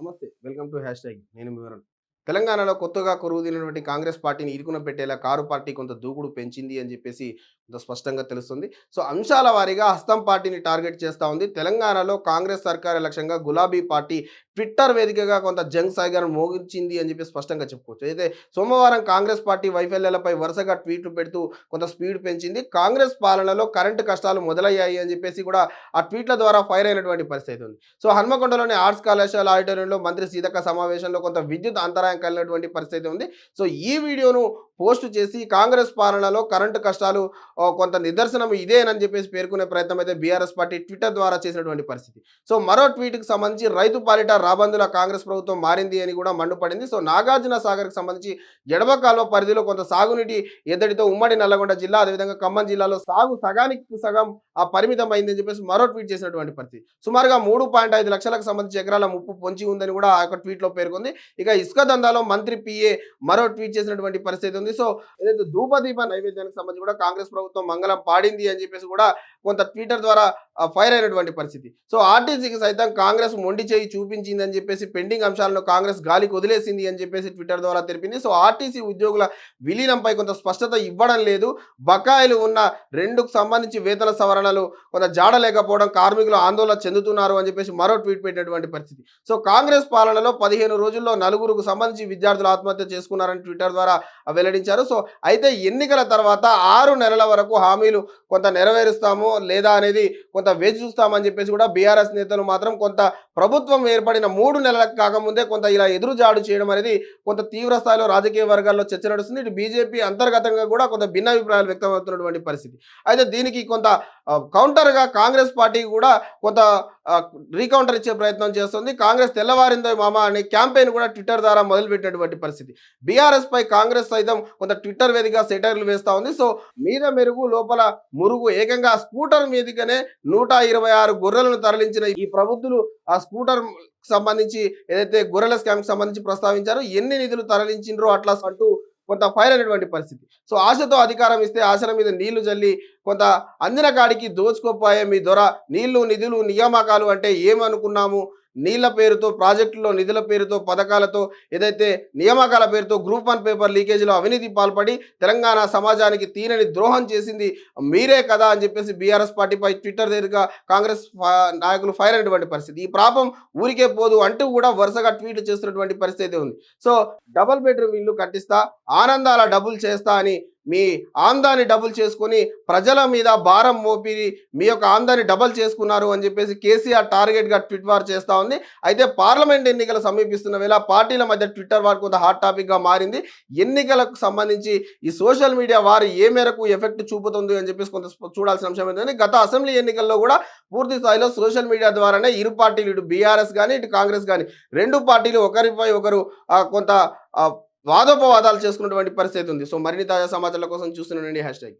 నమస్తే. Welcome to hash tag నేను వివరణ తెలంగాణలో కొత్తగా కొరువుదినటువంటి కాంగ్రెస్ పార్టీని ఇరుకున పెట్టేలా కారు పార్టీ కొంత దూకుడు పెంచింది అని చెప్పేసి కొంత స్పష్టంగా తెలుస్తుంది. సో అంశాల వారీగా హస్తం పార్టీని టార్గెట్ చేస్తూ ఉంది. తెలంగాణలో కాంగ్రెస్ సర్కార్ లక్ష్యంగా గులాబీ పార్టీ ట్విట్టర్ వేదికగా కొంత జంగ్ సాగర్ మోగించింది అని చెప్పి స్పష్టంగా చెప్పుకోవచ్చు. అయితే సోమవారం కాంగ్రెస్ పార్టీ వైఫల్యాలపై వరుసగా ట్వీట్లు పెడుతూ కొంత స్పీడ్ పెంచింది. కాంగ్రెస్ పాలనలో కరెంటు కష్టాలు మొదలయ్యాయి అని చెప్పేసి కూడా ఆ ట్వీట్ల ద్వారా ఫైర్ అయినటువంటి పరిస్థితి ఉంది. సో హన్మకొండలోని ఆర్ట్స్ కళాశాల ఆడిటోరియంలో మంత్రి సీతక్క సమావేశంలో కొంత విద్యుత్ అంతరాయం కలిగినటువంటి పరిస్థితి ఉంది. సో ఈ వీడియోను పోస్ట్ చేసి కాంగ్రెస్ పాలనలో కరెంటు కష్టాలు కొంత నిదర్శనం ఇదేనని చెప్పేసి పేర్కొనే ప్రయత్నం అయితే బీఆర్ఎస్ పార్టీ ట్విట్టర్ ద్వారా చేసినటువంటి పరిస్థితి. సో మరో ట్వీట్కి సంబంధించి రైతు పాలిట రాబందుల కాంగ్రెస్ ప్రభుత్వం మారింది అని కూడా మండుపడింది. సో నాగార్జున సాగర్కి సంబంధించి ఎడమ కాలువ పరిధిలో కొంత సాగునీటి ఎద్దడితో ఉమ్మడి నల్లగొండ జిల్లా అదేవిధంగా ఖమ్మం జిల్లాలో సాగు సగానికి సగం ఆ పరిమితం అయిందని చెప్పేసి మరో ట్వీట్ చేసినటువంటి పరిస్థితి. సుమారుగా మూడు పాయింట్ ఐదు లక్షలకు సంబంధించి ఎకరాల ముప్పు పొంచి ఉందని కూడా ఆ యొక్క ట్వీట్లో పేర్కొంది. ఇక ఇసుక దందాలో మంత్రి పిఏ మరో ట్వీట్ చేసినటువంటి పరిస్థితి ఉంది. సో ఏదైతే ధూపదీప నైవేద్యానికి సంబంధించి కూడా కాంగ్రెస్ ప్రభుత్వం మంగళం పాడింది అని చెప్పేసి కూడా కొంత ట్విట్టర్ ద్వారా ఫైర్ అయినటువంటి పరిస్థితి. సో ఆర్టీసీకి సైతం కాంగ్రెస్ మొండి చేయి చూపించింది అని చెప్పేసి పెండింగ్ అంశాలను కాంగ్రెస్ గాలికి వదిలేసింది అని చెప్పేసి ట్విట్టర్ ద్వారా తెలిపింది. సో ఆర్టీసీ ఉద్యోగుల విలీనంపై కొంత స్పష్టత ఇవ్వడం లేదు. బకాయిలు ఉన్న రెండుకు సంబంధించి వేతన సవరణలు కొంత జాడలేకపోవడం కార్మికులు ఆందోళన చెందుతున్నారు అని చెప్పేసి మరో ట్వీట్ పెట్టినటువంటి పరిస్థితి. సో కాంగ్రెస్ పాలనలో పదిహేను రోజుల్లో నలుగురుకు సంబంధించి విద్యార్థులు ఆత్మహత్య చేసుకున్నారని ట్విట్టర్ ద్వారా వెల్లడించారు. సో అయితే ఎన్నికల తర్వాత ఆరు నెలల వరకు హామీలు కొంత నెరవేరుస్తాము. లేదా అనేది కొంత వేచి చూస్తామని చెప్పేసి కూడా బీఆర్ఎస్ నేతలు మాత్రం కొంత ప్రభుత్వం ఏర్పడిన మూడు నెలలకు కాకముందే కొంత ఇలా ఎదురుజాడు చేయడం అనేది కొంత తీవ్ర స్థాయిలో రాజకీయ వర్గాల్లో చర్చ నడుస్తుంది. ఇటు బీజేపీ అంతర్గతంగా కూడా కొంత భిన్నాభిప్రాయాలు వ్యక్తమవుతున్నటువంటి పరిస్థితి. అయితే దీనికి కొంత కౌంటర్గా కాంగ్రెస్ పార్టీ కూడా కొంత రీకౌంటర్ ఇచ్చే ప్రయత్నం చేస్తుంది. కాంగ్రెస్ తెల్లవారిందో మామ అనే క్యాంపెయిన్ కూడా ట్విట్టర్ ద్వారా మొదలుపెట్టినటువంటి పరిస్థితి. బీఆర్ఎస్ పై కాంగ్రెస్ సైతం కొంత ట్విట్టర్ వేదిక సెటైర్లు వేస్తా ఉంది. సో మీద మెరుగు లోపల మురుగు ఏకంగా స్కూటర్ మీదుగానే నూట ఇరవై ఆరు గొర్రెలను తరలించిన ఈ ప్రబుద్ధులు ఆ స్కూటర్ సంబంధించి ఏదైతే గొర్రెల స్కామ్కి సంబంధించి ప్రస్తావించారో ఎన్ని నిధులు తరలించిండ్రో అట్లా అంటూ కొంత ఫైర్ అయినటువంటి పరిస్థితి. సో ఆశతో అధికారం ఇస్తే ఆశల మీద నీళ్ళు జల్లి కొంత అందిన కాడికి దోచుకోపోయే మీ దొర నీళ్ళు నిధులు నియామకాలు అంటే ఏమనుకున్నాము? నీళ్ళ పేరుతో ప్రాజెక్టులో నిధుల పేరుతో పథకాలతో ఏదైతే నియామకాల పేరుతో గ్రూప్ వన్ పేపర్ లీకేజీలో అవినీతి పాల్పడి తెలంగాణ సమాజానికి తీరని ద్రోహం చేసింది మీరే కదా అని చెప్పేసి బీఆర్ఎస్ పార్టీపై ట్విట్టర్ దగ్గరగా కాంగ్రెస్ నాయకులు ఫైర్ అయినటువంటి పరిస్థితి. ఈ ప్రాపం ఊరికే పోదు అంటూ కూడా వరుసగా ట్వీట్లు చేస్తున్నటువంటి పరిస్థితి ఉంది. సో డబుల్ బెడ్రూమ్ ఇల్లు కట్టిస్తా ఆనందాల డబుల్ చేస్తా అని మీ ఆందాన్ని డబుల్ చేసుకొని ప్రజల మీద భారం మోపి మీ యొక్క ఆందాన్ని డబుల్ చేసుకున్నారు అని చెప్పేసి కేసీఆర్ టార్గెట్గా ట్విట్ వార్ చేస్తూ ఉంది. అయితే పార్లమెంట్ ఎన్నికలు సమీపిస్తున్న వేళ పార్టీల మధ్య ట్విట్టర్ వార్ కొంత హాట్ టాపిక్గా మారింది. ఎన్నికలకు సంబంధించి ఈ సోషల్ మీడియా వారు ఏ మేరకు ఎఫెక్ట్ చూపుతుంది అని చెప్పేసి కొంత చూడాల్సిన అంశం ఏంటంటే గత అసెంబ్లీ ఎన్నికల్లో కూడా పూర్తి స్థాయిలో సోషల్ మీడియా ద్వారానే ఇరు పార్టీలు ఇటు బీఆర్ఎస్ కానీ ఇటు కాంగ్రెస్ కానీ రెండు పార్టీలు ఒకరిపై ఒకరు కొంత వాదోపవాదాలు చేసుకున్నటువంటి పరిస్థితి ఉంది. సో మరిన్ని తాజా సమాచారాల కోసం చూస్తున్నానండి హ్యాష్ ట్యాగ్.